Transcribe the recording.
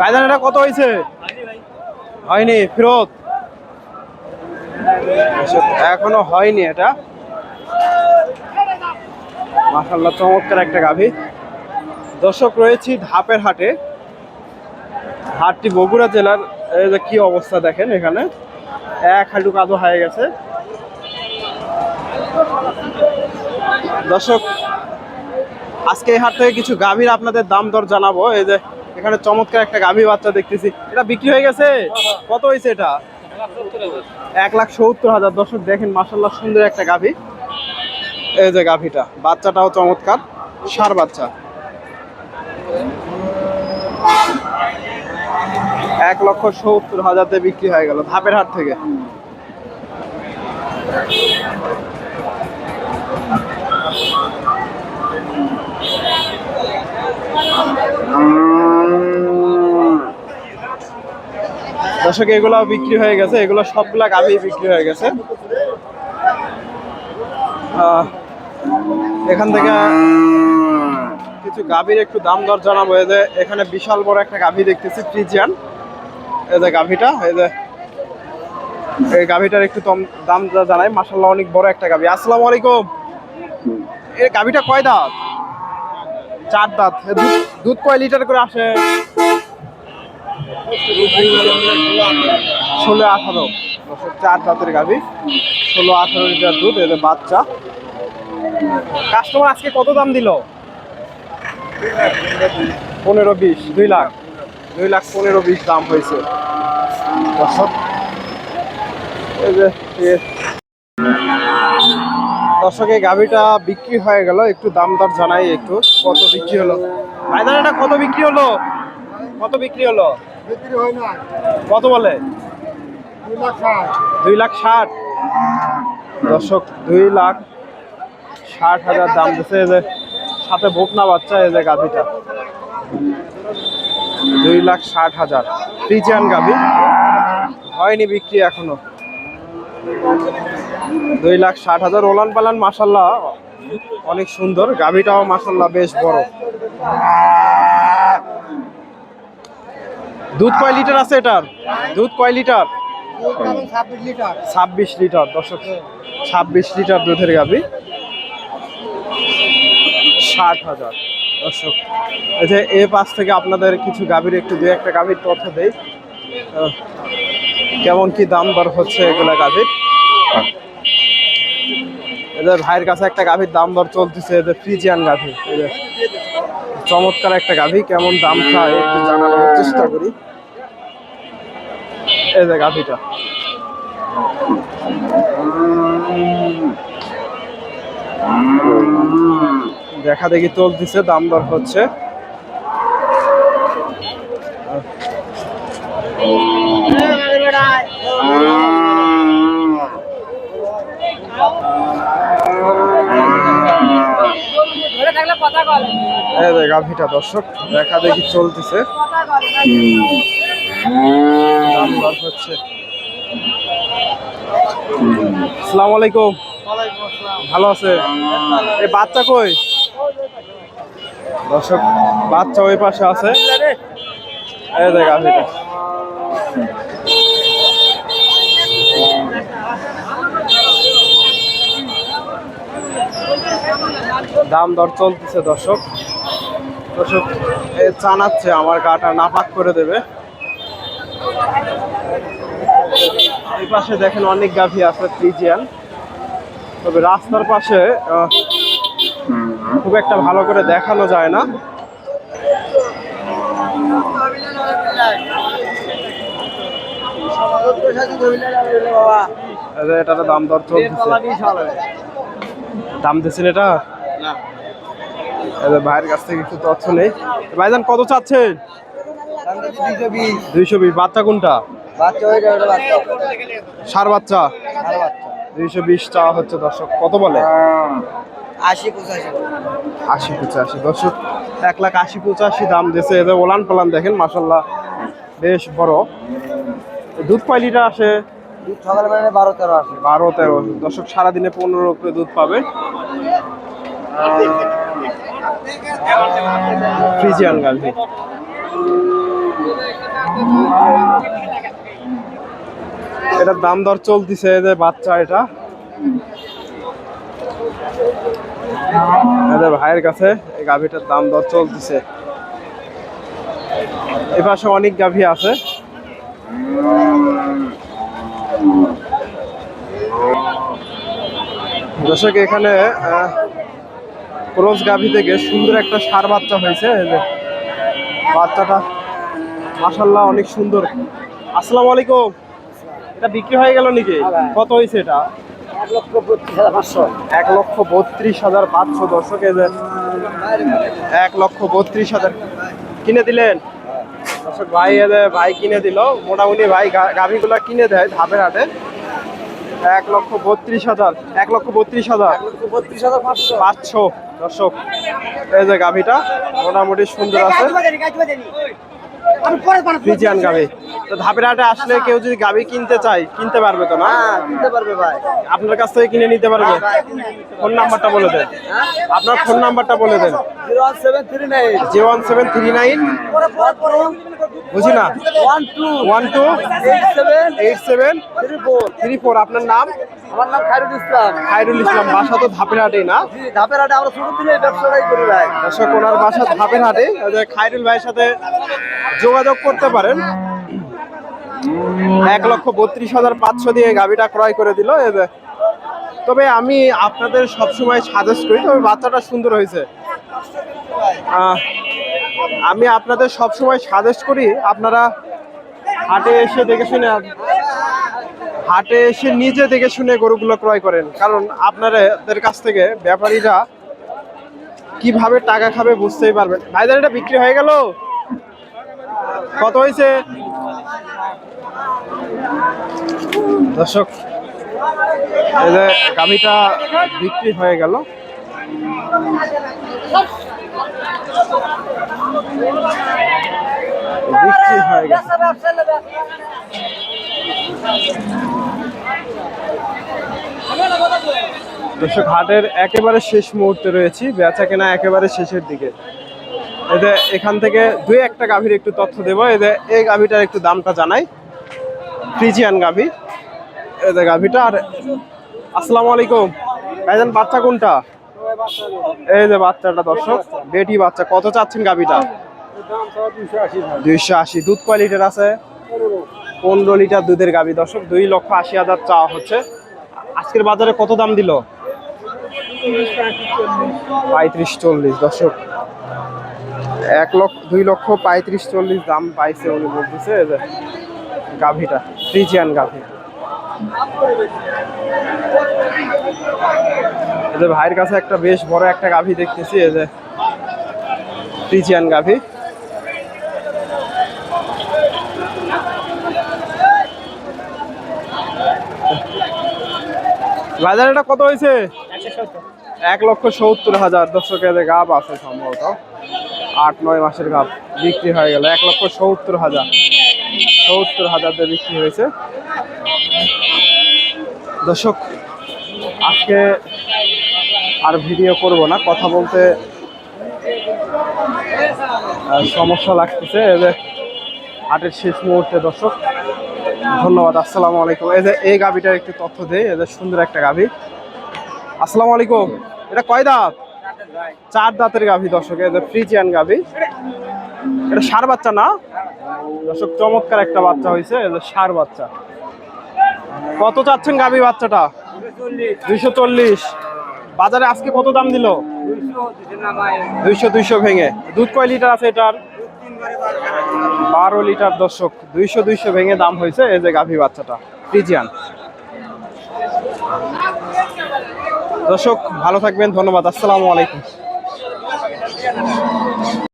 ভাইজান কত হয়েছে হয়নি, ফেরত। এখনও হয়নি এটা। মাসাল্লাহ চমৎকার একটা গাভী। দর্শক, রয়েছি ধাপের হাটে। হাটটি বগুড়া জেলার কি অবস্থা দেখেন এখানে। এক হাঁটু কাদো হয়ে গেছে। দর্শক আজকে এই হাট থেকে কিছু গাভীর আপনাদের দাম দর জানাব। এই যে এখানে চমৎকার একটা গাভী বাচ্চা দেখতেছি। এটা বিক্রি হয়ে গেছে? কত হয়েছে এটা? এক লাখ সত্তর হাজার। দর্শক, দেখেন মাসাল্লাহ সুন্দর একটা গাভী। এই যে গাভীটা, বাচ্চাটাও চমৎকার, সার বাচ্চা। এক লক্ষ সত্তর হাজারতে বিক্রি হয়ে গেল, ধাপের হাট থেকে। দর্শক এগুলো বিক্রি হয়ে গেছে। এগুলো সবগুলা গাভি বিক্রি হয়ে গেছে। এখান থেকে কিছু গাভীর একটু দাম দর জানাব। এই যে এখানে বিশাল বড় একটা গাভী দেখতেছি ফ্রিজিয়ান এই যে গাভীটা, এই যে এই গাভীটার একটু দাম জানাই। মাসাল্লাহ অনেক বড় একটা গাভী। আসসালামু আলাইকুম। এই গাভীটা কয় দাঁত? চার দাঁত। দুধ কয় লিটার করে আসে? ষোলো, আঠারো। চার দাঁতের গাভী। ষোলো, আঠারো লিটার দুধ, এদের বাচ্চা। কাস্টমার আজকে কত দাম দিল? পনেরো, বিশ, দুই লাখ। দুই লাখ, পনেরো, বিশ দাম হয়েছে। দর্শক, এই গাভিটা বিক্রি হয়ে গেল। একটু দাম দর জানাই একটু। কত বিক্রি হলো? ভাইদান এটা কত বিক্রি হলো? কত বিক্রি হলো? কত বলে? দুই লাখ ষাট। দর্শক দুই লাখ ষাট হাজার দাম দিচ্ছে এই যে সাথে বোকনা বাচ্চা এই যে গাভিটা। দুই লাখ ষাট হাজার। ফ্রিজিয়ান গাভি। হয়নি বিক্রি এখনও। দুই লাখ ষাট হাজার ওলান পালান মাসাল্লাহ অনেক সুন্দর। গাভিটাও মাসাল্লাহ বেশ বড়। দুধ কয় লিটার আছে এটার? দুধ কয় লিটার? ছাব্বিশ লিটার, দর্শক, ছাব্বিশ লিটার দুধের গাভি ষাট হাজার, দর্শক। যে এ পাশ থেকে আপনাদের কিছু গাভীর একটু দু একটা গাভীর তথ্য দেই। কেমন কি দাম দর হচ্ছে এগুলা গাভীর এদের ভাইয়ের কাছে একটা গাভীর দাম দর চলতেছে, এদের ফ্রিজিয়ান গাভী। চমৎকার একটা গাভী, কেমন দাম চায় একটু জানানোর চেষ্টা করি। এই যে গাভীটা। দেখা দেখি চলতেছে দাম দর হচ্ছে। এই যে গাভীটা দর্শক দেখা দেখি চলতেছে। দাম দর হচ্ছে। আসসালামু আলাইকুম। ভালো আছে? এই বাচ্চা কই? দর্শক বাচ্চা ওই পাশে আছে। এই দেখ গাভীটা দাম দর চলতেছে দর্শক। দর্শক এ চানাচ্ছে আমার গাটা নাপাক করে দেবে। এই পাশে দেখেন অনেক গাভী আছে ফ্রিজিয়ান। তবে রাস্তার পাশে খুব একটা ভালো করে দেখানো যায় না। যে দাম দর চলতেছে দাম দিচ্ছেন এটা? ভাইয়ের কাছ থেকে একটু তথ্য নেই। ভাইজান কত চাচ্ছেন? দুইশো বিশ। বাচ্চা কোনটা? বাচ্চা হয়ে যাবে বাচ্চা। সার বাচ্চা? দুইশো বিশ চাওয়া হচ্ছে দর্শক। কত বলে? আশি পঁচাশি। আশি পঁচাশি। দর্শক এক লাখ আশি পঁচাশি দাম দিয়েছে। এদের ওলান পালান দেখেন মাসাল্লাহ বেশ বড়। দুধ কয় লিটার আসে? দুধ সকালবেলা বারো তেরো আসে। বারো তেরো। দর্শক সারাদিনে পনেরো করে দুধ পাবে। ফ্রিজিয়ান গাভি এটার দাম দর চলতেছে যে বাচ্চা এটা। এদের ভাইয়ের কাছে এই গাভিটার দাম দর চলতেছে। এ পাশে অনেক গাভী আছে। দর্শক, এখানে ক্রোজ গাভি থেকে সুন্দর একটা সার বাচ্চা হয়েছে। বাচ্চাটা মাসাল্লাহ অনেক সুন্দর। আসসালামু আলাইকুম। এটা বিক্রি হয়ে গেল নাকি? কত হয়েছে এটা? এক লক্ষ বত্রিশ হাজার পাঁচশো। এক লক্ষ বত্রিশ হাজার পাঁচশো দর্শক এক লক্ষ বত্রিশ হাজার। কিনে দিলেন? দর্শক ভাই ভাই কিনে দিল। মোটামুটি ভাই গাভীগুলা কিনে দেয় ধাপের হাটে। এক লক্ষ বত্রিশ হাজার। এক লক্ষ বত্রিশ হাজার। বত্রিশ হাজার পাঁচশো। দর্শক এই যে গাভীটা মোটামুটি সুন্দর আছে। ফ্রিজিয়ান গাভী তো ধাপের হাটে আসলে কেউ যদি গাভী কিনতে চায় কিনতে পারবে তো না? হ্যাঁ কিনতে পারবে ভাই। আপনার কাছ থেকে কিনে নিতে পারবে? ফোন নাম্বারটা বলে দেন। আপনার ফোন নাম্বারটা বলে দেন। Zero one seven three nine. বুঝি না? One two. One two eight seven. Eight seven three four. Three four. আপনার নাম? আমার নাম খায়রুল ইসলাম। খায়রুল ইসলাম বাসা তো ধাপের হাটেই না? ধাপের হাটে আমরা থেকে এই ব্যবসাটাই করি ভাই। দর্শক ওনার বাসা ধাপের হাটে। খায়রুল ভাইয়ের সাথে যোগাযোগ করতে পারেন। এক লক্ষ বত্রিশ হাজার পাঁচশো দিয়ে গাড়িটা ক্রয় করে দিল। তবে আমি আপনাদের সবসময় সাজেস্ট করি, তবে বাচ্চাটা সুন্দর হয়েছে। আমি আপনাদের সবসময় সাজেস্ট করি, আপনারা হাটে এসে দেখে শুনে, হাটে এসে নিজে দেখে শুনে গরুগুলো ক্রয় করেন। কারণ আপনাদের কাছ থেকে ব্যাপারীরা কীভাবে টাকা খাবে বুঝতেই পারবেন। ভাইদের এটা বিক্রি হয়ে গেল? কত হয়েছে? দর্শক, এই যে গাভিটা বিক্রি হয়ে গেল। বিক্রি হয়ে দর্শক, হাটের একেবারে শেষ মুহূর্তে রয়েছি। বেচা কেনা একেবারে শেষের দিকে। এতে এখান থেকে দুই একটা গাভীর একটু তথ্য দেবো। এতে এই গাভীটার একটু দামটা জানাই। ফ্রিজিয়ান গাভী। এতে গাভীটা, আর আসসালামু আলাইকুম। ভাইজান, বাচ্চা কোনটা? এই যে বাচ্চাটা, দর্শক, বেটি বাচ্চা, কত চাচ্ছেন গাভীটা? দুইশো আশি। দুধ কয় লিটার আছে? পনেরো লিটার দুধের গাভী। দর্শক, দুই লক্ষ আশি হাজার চাওয়া হচ্ছে। আজকের বাজারে কত দাম দিল? পঁয়ত্রিশ চল্লিশ। দর্শক এক লক্ষ, দুই লক্ষ পঁয়ত্রিশ চল্লিশ দাম পাইছে উনি বলতেছে গাভীটা ফ্রিজিয়ান গাভী। যে ভাইয়ের কাছে একটা বেশ বড় একটা গাভী দেখতেছি, এই যে ফ্রিজিয়ান গাভী। বাজারটা কত হয়েছে? এক লক্ষ সত্তর হাজার। দর্শকের গাব আছে সম্ভবত। আট, নয় মাসের গাব বিক্রি হয়ে গেল। এক লক্ষ সত্তর হাজার। সত্তর হাজার দিয়ে বিক্রি হয়েছে। দর্শক, আজকে আর ভিডিও করব না। কথা বলতে সমস্যা লাগতেছে। এই যে হাটের শেষ মুহূর্তে দর্শক, ধন্যবাদ। আসসালামু আলাইকুম। এই যে, এই গাভিটার একটু তথ্য দেই। এদের সুন্দর একটা গাভি আসসালামু আলাইকুম। এটা কয় দাঁত? চার দাঁতের গাভি, দর্শক যে ফ্রিজিয়ান গাভি। এটা সার বাচ্চা না? দর্শক, চমৎকার একটা বাচ্চা হয়েছে যে সার বাচ্চা। কত চাচ্ছেন গাভি বাচ্চাটা? দুইশো চল্লিশ। বাজারে আজকে কত দাম দিল? দুইশো দুইশো ভেঙে। দুধ কয় লিটার আছে এটার? বারো লিটার, দর্শক, দুইশো দুইশো ভেঙে দাম হয়েছে এই যে গাভী বাচ্চাটা ফ্রিজিয়ান দর্শক ভালো থাকবেন ধন্যবাদ আসসালামু আলাইকুম।